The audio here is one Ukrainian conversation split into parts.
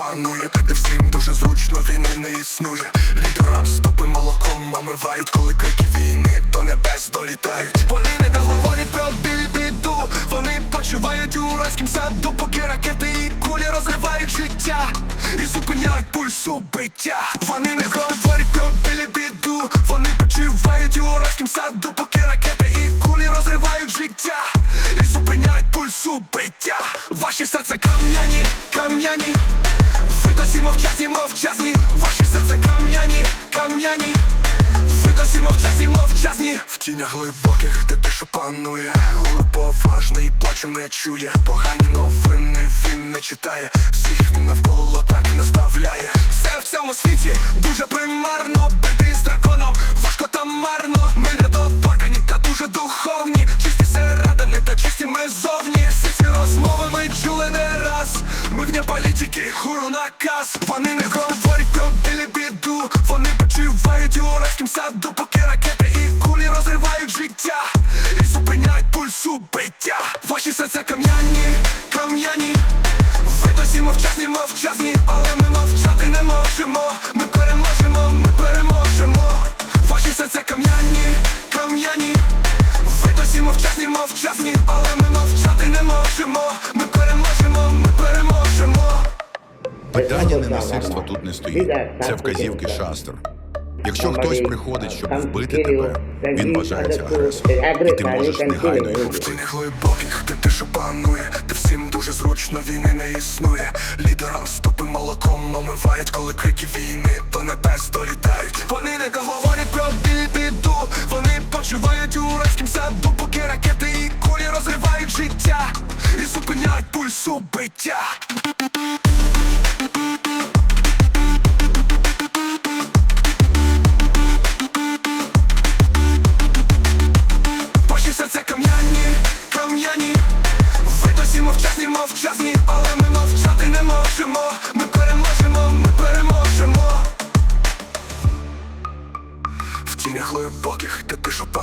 панує, де всім дуже зручно війни не існує. Лідерам стопи молоком омивають, коли крики війни до небес долітають. Вони не говорять про біль біду, вони почувають у райськім саду, поки ракети і кулі розривають життя і зупиняють пульсу биття. Вони не говорять про біль біду, вони почувають у райськім саду, мовчазні, ваші серце кам'яні, кам'яні. Ви досі мовчазні, мовчазні В тінях глибоких, де тиша панує. Глибоповажний плачу не чує. Погані новини він не читає. Всіх навколо так наставляє. Все в цьому світі дуже примарно вне політики, гуру наказ Вони не говорять про білі біду. Вони почувають у райськім саду Поки ракети і кулі розривають життя. І зупиняють пульсу биття Ваші серця кам'яні, кам'яні. Ви досі мовчазні, мовчазні. Але ми мовчати не можемо. Ми переможемо, ми переможемо. Ваші серця кам'яні, кам'яні. Ви досі мовчазні, мовчазні. Але ми мовчати не можемо. Ми Питання ненасильства тут не стоїть. Це вказівки шастер. Якщо хтось приходить, щоб вбити тебе, він вважається агресором. І ти можеш негайно його вбити. тінях глибоких, де тиша панує, де всім дуже зручно війни не існує. Лідерам стопи молоком омивають, коли крики війни до небес долітають. Вони не говорять про біду, вони почувають у райськім саду, поки ракети і кулі розривають життя і зупиняють пульсу биття. Ваші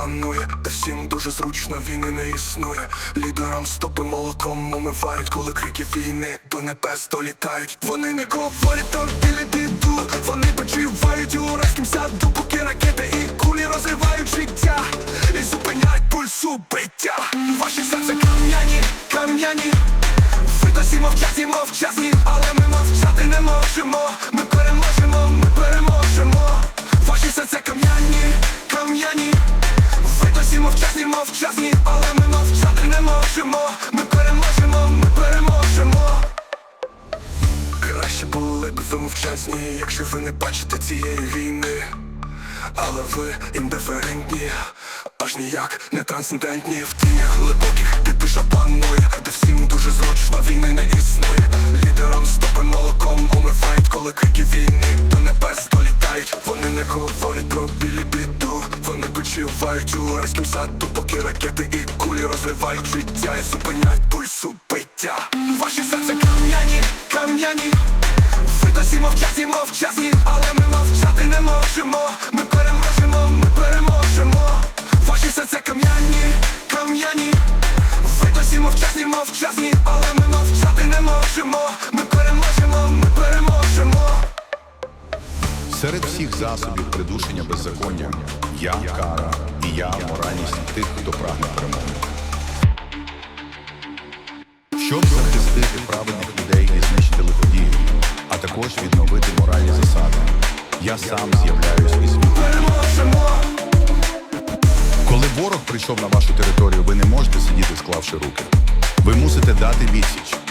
панує. Де всім дуже зручно війни не існує. Лідерам стопи молоком омивають Коли крики війни до небес долітають. Вони не говорять про білі біду Вони почувають у райськім саду Поки ракети і кулі розривають життя. І зупиняють пульсу биття Ваші серця кам'яні, кам'яні. Ви досі мовчазні, мовчазні Але ми мовчати не можемо. Ми переможемо, можемо Ми переможемо, ми переможемо. Краще були б ви мовчазні, якщо ви не бачите цієї війни. Але ви індиферентні, аж ніяк не трансцендентні. В тінях глибоких, де тиша панує Де всім дуже зручно війни не Вони почувають у саду Поки ракети і кулі розривають життя І зупиняють пульсу биття Ваші серця кам'яні, кам'яні ви досі мовчазні, мовчазні, але ми мовчати не можемо. Ми переможемо, ми переможемо. Ваші серця кам'яні, кам'яні. Ви досі мовчазні, мовчазні, але ми мовчати не можемо. Ми Серед всіх засобів придушення беззаконня я кара і я моральність тих, хто прагне перемоги. Щоб захистити праведних людей і знищити лиходіїв, а також відновити моральні засади, я сам з'являюсь із. Переможемо. Коли ворог прийшов на вашу територію, ви не можете сидіти, склавши руки. Ви мусите дати відсіч.